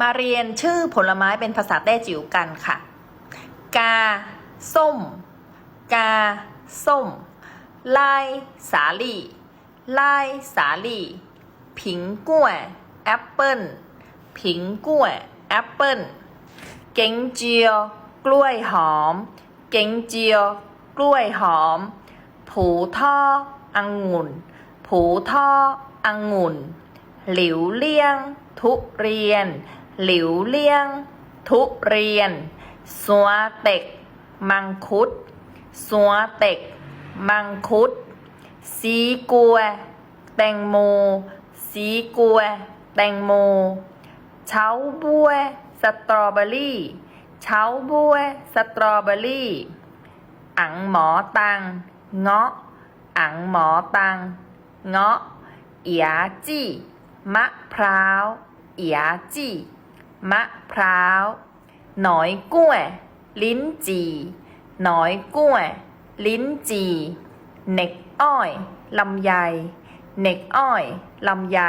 มาเรียนชื่อผลไม้เป็นภาษาแต้จิ๋วกันค่ะ กา ส้ม กา ส้ม ไล่สาลี่ ไล่สาลี่ผิงกั้วยแอปเปิ้ลผิงกั้วยแอปเปิ้ลเก๋งเจียว กล้วยหอม เก๋งเจียว กล้วยหอม ผูท่อองุ่น ผูท่อองุ่น หลิวเลี่ยง ทุเรียน หลิวเลี่ยง ทุเรียน สัวเต็ก มังคุด สัวเต็ก มังคุด สีกัว แตงโม สีกัว แตงโม เฉาบัว สตรอเบอรี่ เฉาบัว สตรอเบอรี่ อังหมอตัง เงาะ อังหมอตัง เงาะเอียจี้ มะพร้าวเอียจี้ มะพร้าวหนอยกล้วย ลิ้นจี่หนอยกล้วย ลิ้นจี่เน็กอ้อยลำไยเน็กอ้อยลำไย